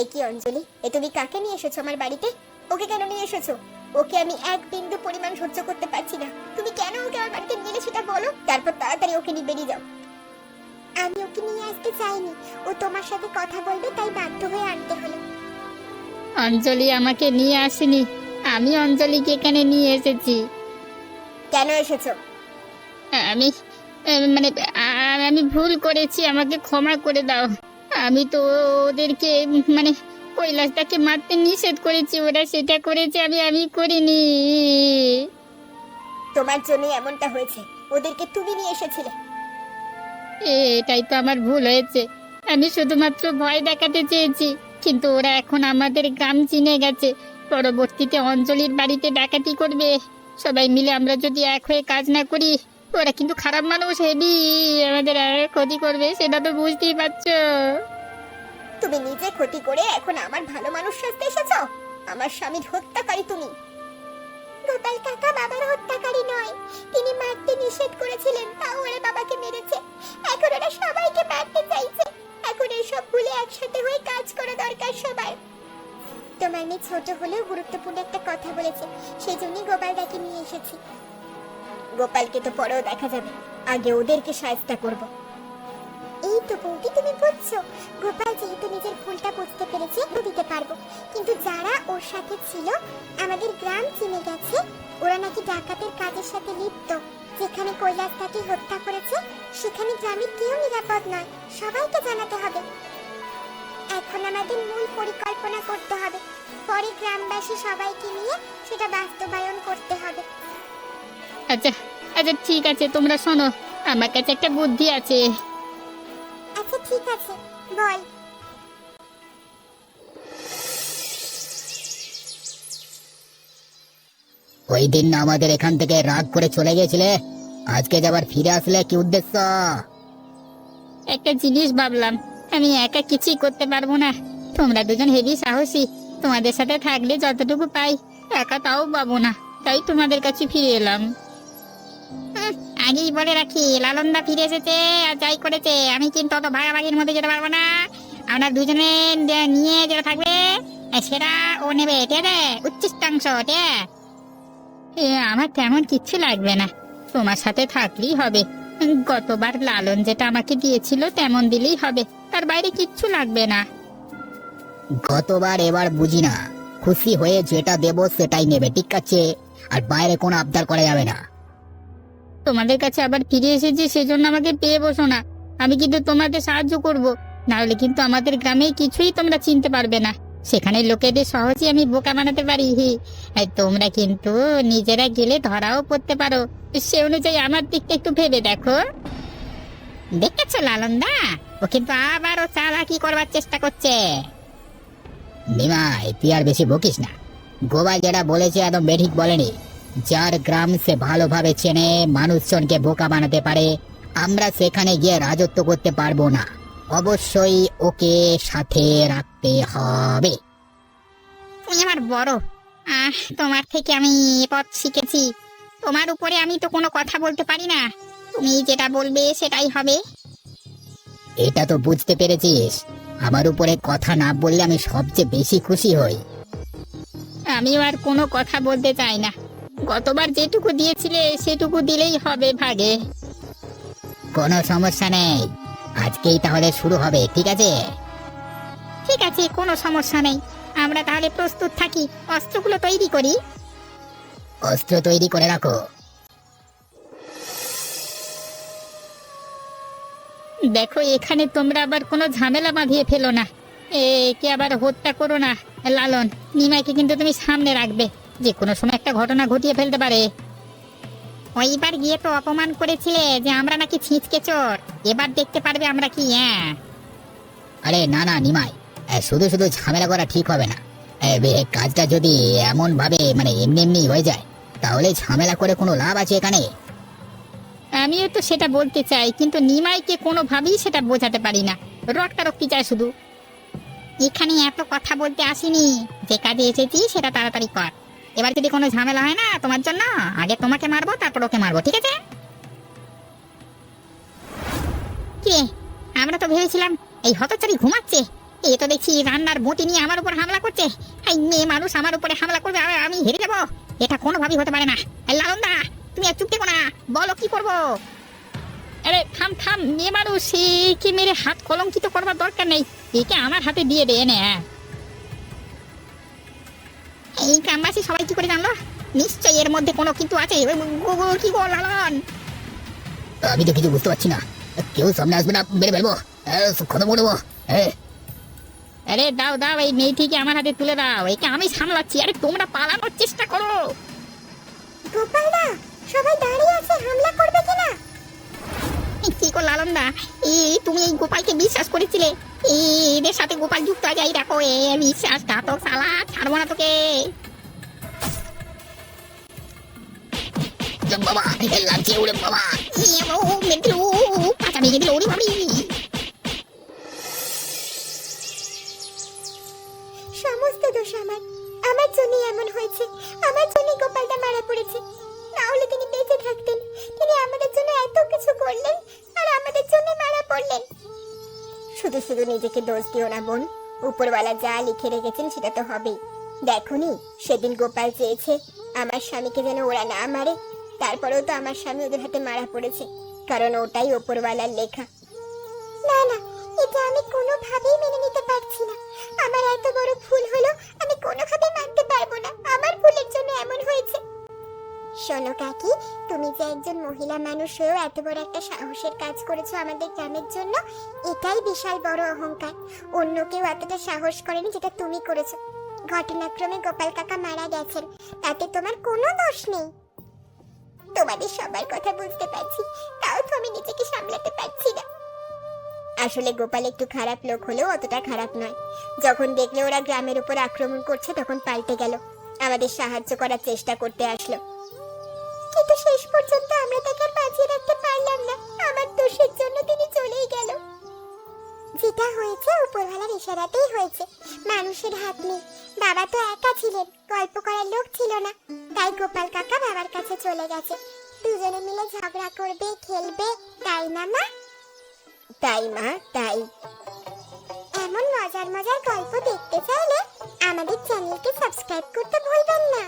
এ কি অঞ্জলি এ তুমি কাকে নিয়ে এসেছ আমার বাড়িতে? ওকে কেন নিয়ে এসেছ? ওকে আমি এক বিন্দু পরিমাণ সহ্য করতে পারছি না। তুমি কেন ওকে আমার বাড়িতে নিয়ে সেটা বলো? তারপর তাড়াতাড়ি ওকে নিয়ে বেরিয়ে যাও। আমি ওকে নিয়ে আসতে চাইনি। ও তোমার সাথে কথা বলবে তাই বাধ্য হয়ে আনতে হলো। অঞ্জলি আমাকে নিয়ে আসেনি। আমি অঞ্জলিকে এখানে নিয়ে এসেছি। কেন এসেছ? আমি মানে আমি ভুল করেছি আমাকে ক্ষমা করে দাও। আমি তো ওদেরকে মানে কৈলাসটাকে মারতে নিষেধ করেছি ওরা সেটা করেছে আমি আমি করিনি। তোমার জন্য এমনটা হয়েছে। ওদেরকে তুমি নিয়ে এসেছিলে। এটাই তো আমার ভুল হয়েছে। আমি শুধুমাত্র ভয় দেখাতে চেয়েছি কিন্তু ওরা এখন আমাদের গ্রাম চিনে গেছে। পরবর্তীতে অঞ্জলির বাড়িতে ডাকাতি করবে। সবাই মিলে আমরা যদি এক হয়ে কাজ না করি ওরা কিন্তু খারাপ মানুষ হেবি আমাদের আর ক্ষতি করবে, সেটা তো বুঝতেই পারছ। তুমি নিজে ক্ষতি করে এখন আমার ভালো মানুষ সাজতে এসেছ? আমার স্বামীর হত্যাকারী তুমি। গোপাল কাকা বাবার হত্যাকারী নয়। তিনি মারতে নিষেধ করেছিলেন, তাও ওরা বাবাকে মেরেছে। এখন ওরা সবাইকে মারতে চাইছে। এখন এসব ভুলে একসাথে হয়ে কাজ করা দরকার সবার। তোমার মেয়ে ছোট হলেও গুরুত্বপূর্ণ একটা কথা বলেছে। সেই জন্যই গোপালদাকে নিয়ে এসেছি। গোপালকে তো পরেও দেখা যাবে। আগে ওদেরকে সাহায্য করব। এই তো বৌদি, তুমি বুঝছ গোপাল যেহেতু নিজের ভুলটা বুঝতে পেরেছে দিতে পারব। কিন্তু যারা ওর সাথে ছিল, আমাদের গ্রাম চিনে গেছে, ওরা নাকি ডাকাতের কাজের সাথে লিপ্ত। যেখানে কৈলাস তাকে হত্যা করেছে, সেখানে গ্রামের কেউ নিরাপদ নয়। সবাইকে জানাতে হবে। এখন আমাদের মূল পরিকল্পনা করতে হবে। পরে গ্রামবাসী সবাইকে নিয়ে সেটা বাস্তবায়ন করতে হবে। আচ্ছা আচ্ছা ঠিক আছে তোমরা শোনো আমার কাছে একটা বুদ্ধি আছে। আচ্ছা ঠিক আছে বল। ওই দিন না আমাদের এখান থেকে রাগ করে চলে গেছিলে আজকে যাবার ফিরে আসলে কি উদ্দেশ্য? একটা জিনিস ভাবলাম আমি একা কিছুই করতে পারব না। তোমরা দুজন হেভি সাহসী তোমাদের সাথে থাকলে যতটুকু পাই একা তাও পাবো না তাই তোমাদের কাছে ফিরে এলাম। আগেই বলে রাখি, লালনদা ফিরে এসেছে আর যাই করেছে। আমি কিন্তু অত ভাগাভাগির মধ্যে যেতে পারব না। আমরা দুজনে নিয়ে যেটা থাকবে। সেটা ও নেবে, ঠিক আছে? উচ্চিষ্টাংশ ঠিক? আমার তেমন কিচ্ছু লাগবে না। তোমার সাথে থাকলেই হবে। গতবার লালন যেটা আমাকে দিয়েছিল তেমন দিলেই হবে। তার বাইরে কিচ্ছু লাগবে না। গতবার এবার বুঝি না। খুশি হয়ে যেটা দেবো সেটাই নেবে, ঠিক আছে? আর বাইরে কোনো আবদার করা যাবে না। তোমাদের কাছে আবার ফিরে এসেছি, সেজন্য আমাকে পেয়ে বসো না। আমি কিন্তু তোমাদের সাহায্য করব। না হলে কিন্তু আমাদের গ্রামে কিছুই তোমরা চিনতে পারবে না। সেখানে লোকেদের সহজেই আমি বোকা বানাতে পারি, হি। তোমরা কিন্তু নিজেরা গেলে ধরাও পড়তে পারো। সে অনুযায়ী আমার দিকটা একটু ভেবে দেখো। দেখেছ লালনদা? ও কিন্তু আবারও চালাকি করবার চেষ্টা করছে। নিমাই, তুই আর বেশি বকিস না। গোবাই যেটা বলেছে একদম বেঠিক বলেনি। যার গ্রাম সে ভালোভাবে চেনে মানুষজনকে বোকা বানাতে পারে আমরা সেখানে গিয়ে রাজত্ব করতে পারব না। অবশ্যই ওকে সাথে রাখতে হবে। তুমি আমার বড়। আহ তোমার থেকে আমি এ পথ শিখেছি। তোমার উপরে আমি তো কোনো কথা বলতে পারি না। তুমি যেটা বলবে সেটাই হবে। এটা তো বুঝতে পেরেছিস। আমার উপরে কথা না বললে আমি সবচেয়ে বেশি খুশি হই। আমি আর কোনো কথা বলতে চাই না। গতবার যেটুকু দিয়েছিলে, সেটুকু দিলেই হবে ভাগে। কোনো সমস্যা নেই। আজকেই তাহলে শুরু হবে, ঠিক আছে? ঠিক আছে, কোনো সমস্যা নেই। আমরা তাহলে প্রস্তুত থাকি, অস্ত্রগুলো তৈরি করি। অস্ত্র তৈরি করে রাখো। দেখো, এখানে তোমরা আবার কোনো ঝামেলা বাঁধিয়ে ফেলো না। একে আবার হত্যা করো না, লালন। নিমাইকে কিন্তু তুমি সামনে রাখবে। যে কোনো সময় একটা ঘটনা ঘটিয়ে ফেলতে পারে। ওইবার গিয়ে তো অপমান করেছিলে যে আমরা নাকি ছিঁচকে চোর। এবার দেখতে পারবে আমরা কি হ্যাঁ। আরে না না নিমাই শুধু শুধু ঝামেলা করা ঠিক হবে না। কাজটা যদি এমন ভাবে মানে এমনি এমনি হয়ে যায় তাহলে ঝামেলা করে কোনো লাভ আছে এখানে? আমিও তো সেটা বলতে চাই কিন্তু নিমাইকে কোনোভাবেই সেটা বোঝাতে পারি না। রক্তারক্তি চায় শুধু। এখানে এত কথা বলতে আসিনি যে কাজে এসেছি সেটা তাড়াতাড়ি কর। এবার যদি কোনো ঝামেলা হয় না তোমার জন্য, আগে তোমাকে মারবো, তারপর ওকে মারবো, ঠিক আছে? কি আমরা তো ভেবেছিলাম এই হতচারি ঘুমাচ্ছে। এ তো দেখছি রান্নার বটি নিয়ে আমার উপর হামলা করছে। এই মেয়ে মানুষ আমার উপরে হামলা করবে আর আমি হেরে যাব। এটা কোনোভাবেই হতে পারে না। লালনদা, তুমি আর চুপ থেকো না। বলো কি করব? আরে, থাম থাম, মেয়ে মানুষ একে মেরে হাত কলঙ্কিত করবার দরকার নেই। একে আমার হাতে দিয়ে দে, এনে হ্যাঁ। এই গ্রামবাসী সবাই কি করে জানলো? নিশ্চয়ই এর মধ্যে কোনো কিন্তু আছে। কি গো লালন? আমি তো কিছু বুঝতে পারছি না। কেউ সামনে আসবে না মেরে ফেলব। খতম হ্যাঁ আরে দাও দাও এই মেয়েটিকে আমার হাতে তুলে দাও। একে আমি সামলাচ্ছি। আরে তোমরা পালানোর চেষ্টা করো। গোপাল দা সবাই দাঁড়িয়ে আছে হামলা করবে কিনা? এই কি করল আলন্দা এই তুমি এই গোপালকে বিশ্বাস করেছিলে? এদের সাথে গোপাল যুক্ত এই দেখো এ বিশ্বাস ঘাতক সালা ছাড়বো না তোকে। বাবা লাগছে উড়ে বাবা। ও মেরে দিল ভেঙে দিল ওরে বাবরি সমস্ত দোষ আমার। আমার জন্যই এমন হয়েছে। আমার জন্যই গোপালটা মারা পড়েছে। না হলে তিনি বেঁচে থাকতেন। শুধু নিজেকে দোষ দিও না বোন। উপরওয়ালা যা লিখে রেখেছেন সেটা তো হবেই। দেখনি সেদিন গোপাল চেয়েছে আমার স্বামীকে যেন ওরা না মারে। তারপরেও তো আমার স্বামী ওদের হাতে মারা পড়েছে কারণ ওটাই ওপরওয়ালার লেখা। না না এটা আমি কোনোভাবেই মেনে নিতে পারছি না। আমার এত বড় ভুল হলো আমি কোনোভাবে মানতে পারব না। আমার ভুলের জন্য এমন হয়েছে। শোনো কাকি তুমি যে একজন মহিলা মানুষ হয়েও এত বড় একটা সাহসের কাজ করেছ আমাদের গ্রামের জন্য, এটাই বিশাল বড় অহংকার। অন্য কেউ এতটা সাহস করেনি যেটা তুমি করেছ। ঘটনাক্রমে গোপাল কাকা মারা গেছেন, তাতে তোমার কোনো দোষ নেই। তোমাদের সবার কথা বুঝতে পারছি, তাও তো আমি নিজেকে সামলাতে পারছি না। আসলে গোপাল একটু খারাপ লোক হলেও অতটা খারাপ নয়। যখন দেখলে ওরা গ্রামের উপর আক্রমণ করছে, তখন পাল্টে গেল। আমাদের সাহায্য করার চেষ্টা করতে আসলো। কিন্তু শেষ পর্যন্ত আমরা তাকে বাঁচিয়ে রাখতে পারলাম না আমার দোষের জন্য তিনি চলেই গেল। যেটা হয়েছে উপরওয়ালার ইশারাতেই হয়েছে। মানুষের হাত নেই। বাবা তো একা ছিলেন গল্প করার লোক ছিল না। তাই গোপাল কাকা বাবার কাছে চলে গেছে। দুজনে মিলে ঝগড়া করবে খেলবে তাই না মা? তাই মা তাই। এমন মজার মজার গল্প দেখতে চাইলে আমাদের চ্যানেলকে সাবস্ক্রাইব করতে ভুলবেন না।